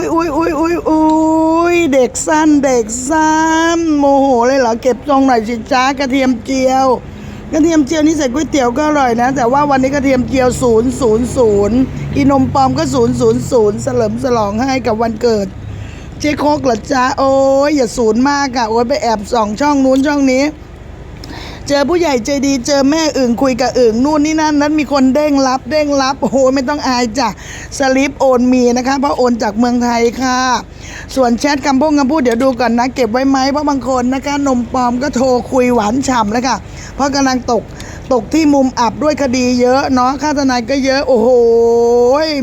อุ้ยอุ้ยอุ้ยอุ้ยเด็กสั้นเด็กสั้นโมโหเลยเหรอเก็บทรงหน่อยสิจ้ากระเทียมเจียว กระเทียมเจียวนี่ใส่ก๋วยเตี๋ยวก็อร่อยนะ แต่ว่าวันนี้กระเทียมเจียวศูนย์ศูนย์ศูนย์อีนมปลอมก็ศูนย์ศูนย์ศูนย์เสลิมฉลองให้กับวันเกิด เจ๊โคกเหรอจ๊ะโอ้ยอย่าศูนย์มากอะโอ้ยไปแอบส่องช่องนู้นช่องนี้ เจอผู้ใหญ่ใจดีเจอแม่อึ่งคุยกับอึ่งนู่นนี่นั่นนั้นมีคนเด้งรับเด้งรับโอ้โหไม่ต้องอายจ้ะสลิปโอนมีนะคะ เพราะโอนจากเมืองไทยค่ะ ส่วนแชทคำพูดคำพูดเดี๋ยวดูก่อนนะ เก็บไว้ไหมเพราะบางคนนะคะนมปลอมก็โทรคุยหวานฉ่ำแล้วค่ะ เพราะกำลังตกตกที่มุมอับด้วยคดีเยอะเนาะค่าทนายก็เยอะโอ้โห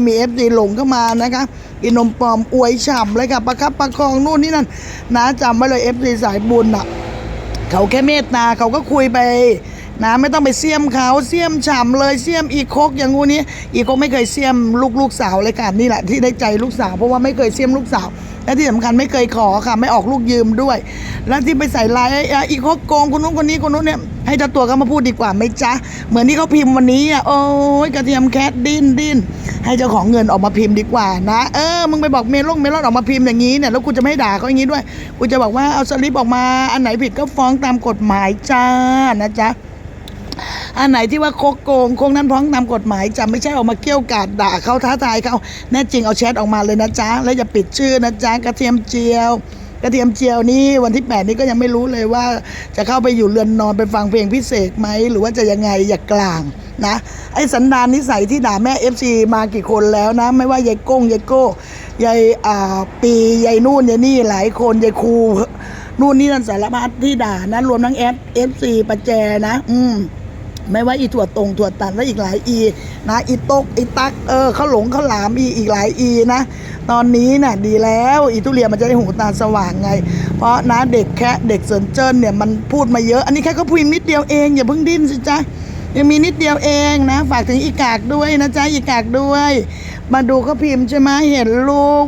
มีเอฟซีหลงเข้ามานะคะอินมปลอมอวยฉ่ำเลยค่ะประคับประคองนู่นนี่นั่นนะจำไว้เลยเอฟซีสายบุญอะ เขาแค่เมตตาเขาก็คุยไป นะไม่ต้องไปเสียมเขาเสียมฉ่ำเลยเสียมอีโคกอย่างงูนี้อีโคกไม่เคยเสียมลูกลูกสาวเลยค่ะนี่แหละที่ได้ใจลูกสาวเพราะว่าไม่เคยเสียมลูกสาว และที่สำคัญไม่เคยขอค่ะไม่ออกลูกยืมด้วย แล้วที่ไปใส่ลายไอ้ไอ้อีโคกโกงคนนู้นคนนี้คนนู้นเนี่ยให้เจ้าตัวเขามาพูดดีกว่าไหมจ๊ะเหมือนที่เขาพิมพ์วันนี้อะโอ้ยกระเทียมแคทดิ้นดิ้นให้เจ้าของเงินออกมาพิมพ์ดีกว่านะเออมึงไปบอกเมลงเมลอนออกมาพิมพ์อย่างนี้เนี่ยแล้วกูจะไม่ด่าเขาอย่างนี้ด้วยกูจะบอกว่าเอาสลิปออกมาอันไหนผิดก็ฟ้องตามกฎหมายจ้านะจ๊ะ อันไหนที่ว่าโคกโกงโคงนั้นพ้องตามกฎหมายจะไม่ใช่ออกมาเกี่ยวกาดด่าเขาท้าทายเขาแน่จริงเอาแชทออกมาเลยนะจ๊ะแล้วอย่าปิดชื่อนะจ๊ะกระเทียมเจียว กระเทียมเจียวนี่วันที่ 8 นี้ก็ยังไม่รู้เลยว่า จะเข้าไปอยู่เรือนนอนไปฟังเพลงพิเศษไหมหรือว่าจะยังไงอย่ากลางนะไอ้สันดานนิสัยที่ด่าแม่ FC มากี่คนแล้วนะ ไม่ว่ายายก้งยายโก้ยายอ่าปียายนู่นยายนี่หลายคนยายครูนู่นนี่นั่นสารพัดที่ด่านะรวมทั้งแอด FC ประแจนะ อืม ไม่ว่าอีถั่วตรงถั่วตันและอีกหลายอีนะอีตกอีตักเออเขาหลงเขาหลามอีอีกหลายอีนะ ตอนนี้น่ะดีแล้วอีทุเรียนมันจะได้หูตาสว่างไง เพราะนะเด็กแค่เด็กเซินเจิ้นเนี่ยมันพูดมาเยอะ อันนี้แค่เขาพิมพ์นิดเดียวเองอย่าเพิ่งดิ้นสิจ๊ะยังมีนิดเดียวเองนะ ฝากถึงอีกากด้วยนะจ๊ะอีกากด้วย มาดูเขาพิมพ์ใช่ไหมเห็นลูก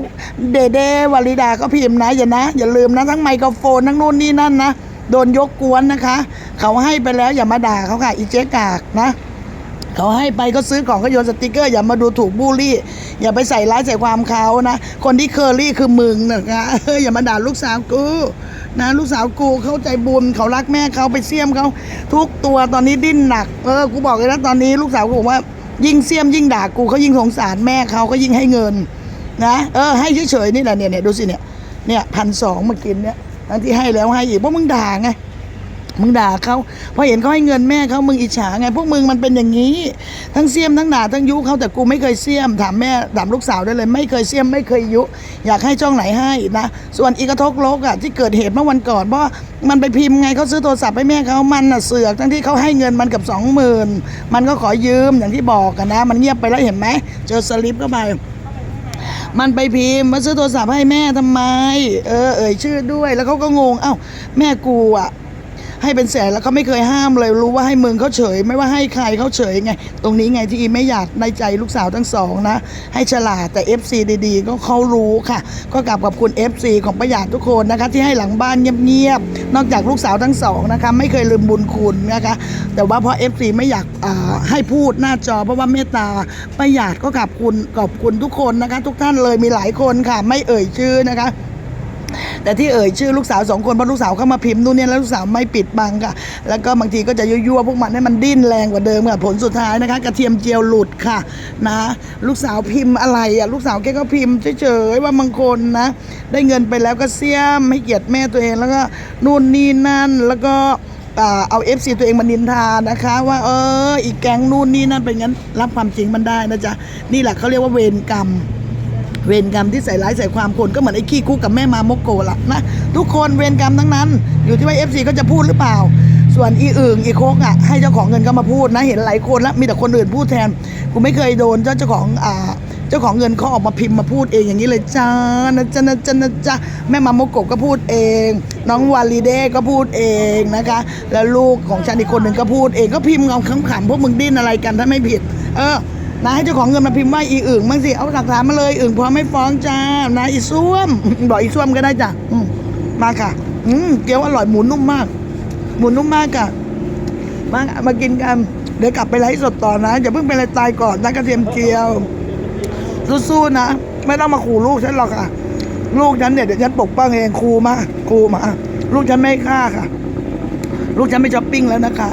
เดเดวลิดาก็พิมพ์นะอย่านะ อย่าลืมนะทั้งไมโครโฟนทั้งนู่นนี่นั่นนะโดนยกกวนนะคะ เขาให้ไปแล้วอย่ามาด่าเขาค่ะอีเจ๊กากนะเขาให้ไปก็ซื้อของก็โยนสติกเกอร์อย่ามาดูถูกบูลลี่ อย่าไปใส่ร้ายใส่ความเขานะ คนที่เคอรี่คือมึงนะคะอออย่ามาด่าลูกสาวกูนะลูกสาวกูเข้าใจบุญเขารักแม่เขาไปเสี่ยมเขาทุกตัวตอนนี้ดิ้นหนักเออกูบอกเลยนะตอนนี้ลูกสาวกูบอกว่า ยิ่งเสี่ยมยิ่งด่ากูเขายิ่งสงสารแม่เขาก็ยิ่งให้เงินนะเออให้เฉยๆนี่แหละเนี่ยเนี่ยดูสิเนี่ยเนี่ยพันสองมากินเนี่ยทั้งที่ให้แล้วให้อีกเพราะมึงด่าไง มึงด่าเขาพอเห็นเขาให้เงินแม่เขามึงอิจฉาไง พวกมึงมันเป็นอย่างนี้ ทั้งเสียมทั้งด่าทั้งยุเขาแต่กูไม่เคยเสียมถามแม่ถามลูกสาวได้เลย ไม่เคยเสียมไม่เคยยุ อยากให้ช่องไหนให้นะส่วนอีกระทกลกอะที่เกิดเหตุเมื่อวันก่อนเพราะมันไปพิมพ์ไงเขาซื้อโทรศัพท์ให้แม่เขามันน่ะเสือกทั้งที่เขาให้เงินมันกับสองหมื่นมันก็ขอยืมอย่างที่บอกกันนะ มันเงียบไปแล้วเห็นไหมเจอสลิปเข้าไปมันไปพิมพ์มาซื้อโทรศัพท์ให้แม่ทำไม เออเอ่ยชื่อด้วย แล้วเขาก็งง เอ้า แม่กูอะ ให้เป็นแสนแล้วเขาไม่เคยห้ามเลยรู้ว่าให้มึงเขาเฉย ไม่ว่าให้ใครเขาเฉยไง ตรงนี้ไงที่อีไม่อยากในใจลูกสาวทั้งสองนะ ให้ฉลาดแต่ FC ดีๆ ก็เขารู้ค่ะ ก็กลับขอบคุณ FC ของประหยัดทุกคนนะคะ ที่ให้หลังบ้านเงียบๆนอกจากลูกสาวทั้งสองนะคะ ไม่เคยลืมบุญคุณนะคะ แต่ว่าเพราะ FC ไม่อยากให้พูดหน้าจอ เพราะว่าเมตตาประหยัดก็ขอบคุณขอบคุณทุกคนนะคะ ทุกท่านเลยมีหลายคนค่ะ ไม่เอ่ยชื่อนะคะ แต่ที่เอ่ยชื่อลูกสาวสองคนเพราะลูกสาวเข้ามาพิมพ์นู่นเนี่ยแล้วลูกสาวไม่ปิดบังค่ะ แล้วก็บางทีก็จะยั่วๆพวกมันให้มันดิ้นแรงกว่าเดิมค่ะผลสุดท้ายนะคะ กระเทียมเจียวหลุดค่ะนะ ลูกสาวพิมพ์อะไรอะลูกสาวแกก็พิมพ์เฉยๆว่าบางคนนะ ได้เงินไปแล้วก็เสียมให้เกียรติแม่ตัวเองแล้วก็นู่นนี่นั่นแล้วก็เอาเอฟซีตัวเองมานินทานะคะ ว่าเอออีกแก๊งนู่นนี่นั่นเป็นงั้นรับความจริงมันได้นะจ๊ะนี่แหละเขาเรียกว่าเวรกรรม เวรกรรมที่ใส่ร้ายใส่ความคนก็เหมือนไอ้ขี้คุกกับแม่มาโมกโกละนะทุกคนเวรกรรมทั้งนั้น อยู่ที่ว่าเอฟซีก็จะพูดหรือเปล่า ส่วนอีอื่งอีโคกอะให้เจ้าของเงินก็มาพูดนะเห็นหลายคนแล้วมีแต่คนอื่นพูดแทนกูไม่เคยโดนเจ้าเจ้าของอ่าเจ้าของเงินเขาออกมาพิมพ์มาพูดเองอย่างนี้เลยจ้านะจ๊ะนะจ๊ะนะจ๊ะแม่มามกโกก็พูดเอง น้องวาลีเด้ก็พูดเองนะคะ แล้วลูกของฉันอีกคนหนึ่งก็พูดเองก็พิมพ์เอาขำๆพวกมึงดิ้นอะไรกันถ้าไม่ผิด เออ นะให้เจ้าของเงินมาพิมพ์ว่าอีอึ่งบ้างสิ เอาหลักฐานมาเลยอึ่งพร้อมไม่ฟ้องจ้า นะอีส้วม บอกอีส้วมก็ได้จ้ะมาค่ะ อืมเกี๊ยวอร่อยหมูนุ่มมาก หมูนุ่มมากค่ะ มามากินกัน เดี๋ยวกลับไปไลฟ์สดต่อนะอย่าเพิ่งเป็นอะไรตายก่อนนะกระเทียมเจียว สู้ๆนะ ไม่ต้องมาขู่ลูกฉันหรอกค่ะ ลูกฉันเนี่ยเดี๋ยวฉันปกป้องเองครูมาครูมา ลูกฉันไม่ฆ่าค่ะ ลูกฉันไม่ช้อปปิ้งแล้วนะคะ